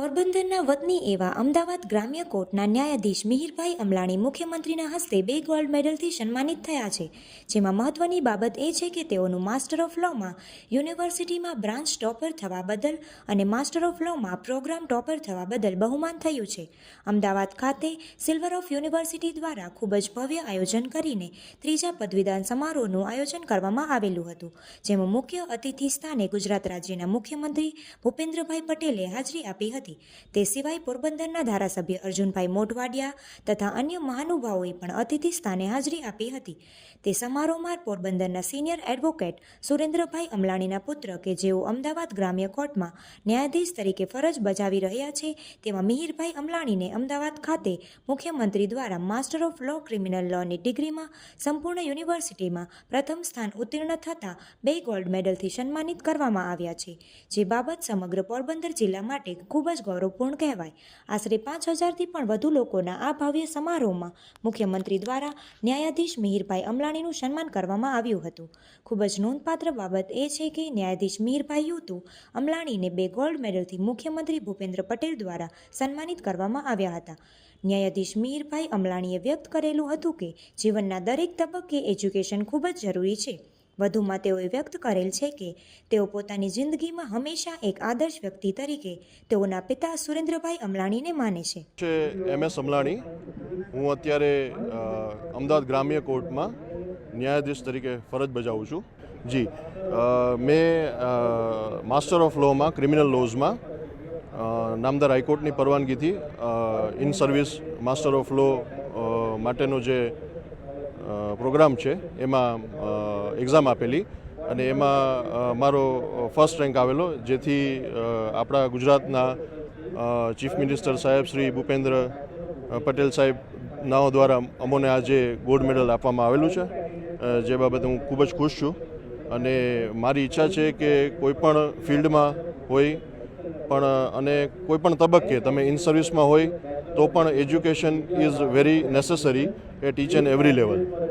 પોરબંદરના વતની એવા અમદાવાદ ગ્રામ્ય કોર્ટના ન્યાયાધીશ મિહિરભાઈ અમલાણી મુખ્યમંત્રીના હસ્તે બે ગોલ્ડ મેડલથી સન્માનિત થયા છે. જેમાં મહત્વની બાબત એ છે કે તેઓનું માસ્ટર ઓફ લોમાં યુનિવર્સિટીમાં બ્રાન્ચ ટોપર થવા બદલ અને માસ્ટર ઓફ લોમાં પ્રોગ્રામ ટોપર થવા બદલ બહુમાન થયું છે. અમદાવાદ ખાતે સિલ્વર ઓફ યુનિવર્સિટી દ્વારા ખૂબ જ ભવ્ય આયોજન કરીને ત્રીજા પદવીદાન સમારોહનું આયોજન કરવામાં આવેલું હતું. જેમાં મુખ્ય અતિથિ સ્થાને ગુજરાત રાજ્યના મુખ્યમંત્રી ભૂપેન્દ્રભાઈ પટેલે હાજરી આપી હતી. તે સિવાય પોરબંદરના ધારાસભ્ય અર્જુનભાઈ મોઢવાડિયા તથા અન્ય મહાનુભાવોએ પણ અતિથિ સ્થાને હાજરી આપી હતી. તે સમારોહમાં પોરબંદરના સિનિયર એડવોકેટ સુરેન્દ્રભાઈ અમલાણીના પુત્ર કે જેઓ અમદાવાદ ગ્રામ્ય કોર્ટમાં ન્યાયાધીશ તરીકે ફરજ બજાવી રહ્યા છે તેમાં મિહિરભાઈ અમલાણીને અમદાવાદ ખાતે મુખ્યમંત્રી દ્વારા માસ્ટર ઓફ લો ક્રિમિનલ લોની ડિગ્રીમાં સંપૂર્ણ યુનિવર્સિટીમાં પ્રથમ સ્થાન ઉત્તીર્ણ થતાં બે ગોલ્ડ મેડલથી સન્માનિત કરવામાં આવ્યા છે. જે બાબત સમગ્ર પોરબંદર જિલ્લા માટે ખૂબ જ ગૌરવપૂર્ણ કહેવાય. આશરે પાંચ હજારથી પણ વધુ લોકોના આ ભવ્ય સમારોહમાં મુખ્યમંત્રી દ્વારા ન્યાયાધીશ મિહિરભાઈ અમલાણીનું સન્માન કરવામાં આવ્યું હતું. ખૂબ જ નોંધપાત્ર બાબત એ છે કે ન્યાયાધીશ મિહિરભાઈ યુતુ અમલાણીને બે ગોલ્ડ મેડલથી મુખ્યમંત્રી ભૂપેન્દ્ર પટેલ દ્વારા સન્માનિત કરવામાં આવ્યા હતા. ન્યાયાધીશ મિહિરભાઈ અમલાણીએ વ્યક્ત કરેલું હતું કે જીવનના દરેક તબક્કે એજ્યુકેશન ખૂબ જ જરૂરી છે. વધુમાં તેઓએ વ્યક્ત કરેલ છે કે તેઓ પોતાની જિંદગીમાં હંમેશા એક આદર્શ વ્યક્તિ તરીકે તેઓના પિતા સુરેન્દ્રભાઈ અમલાણીને માને છે. M S Amlani. હું અત્યારે અમદાવાદ ગ્રામ્ય કોર્ટમાં ન્યાયાધીશ તરીકે ફરજ બજાવું છું. જી મેં માસ્ટર ઓફ લોમાં ક્રિમિનલ લોઝમાં નામદાર હાઈકોર્ટની પરવાનગીથી in service master of law માટેનો જે પ્રોગ્રામ છે. એમાં એક્ઝામ આપેલી અને એમાં મારો ફર્સ્ટ રેન્ક આવેલો, જેથી આપણા ગુજરાતના ચીફ મિનિસ્ટર સાહેબ શ્રી ભૂપેન્દ્ર પટેલ સાહેબ નાઓ દ્વારા અમોને આજે ગોલ્ડ મેડલ આપવામાં આવેલું છે. જે બાબતે હું ખૂબ જ ખુશ છું અને મારી ઈચ્છા છે કે કોઈ પણ ફિલ્ડમાં હોય, પણ, અને કોઈ પણ તબક્કે તમે ઇન સર્વિસમાં હોય, તો પણ education is very necessary at each and every level.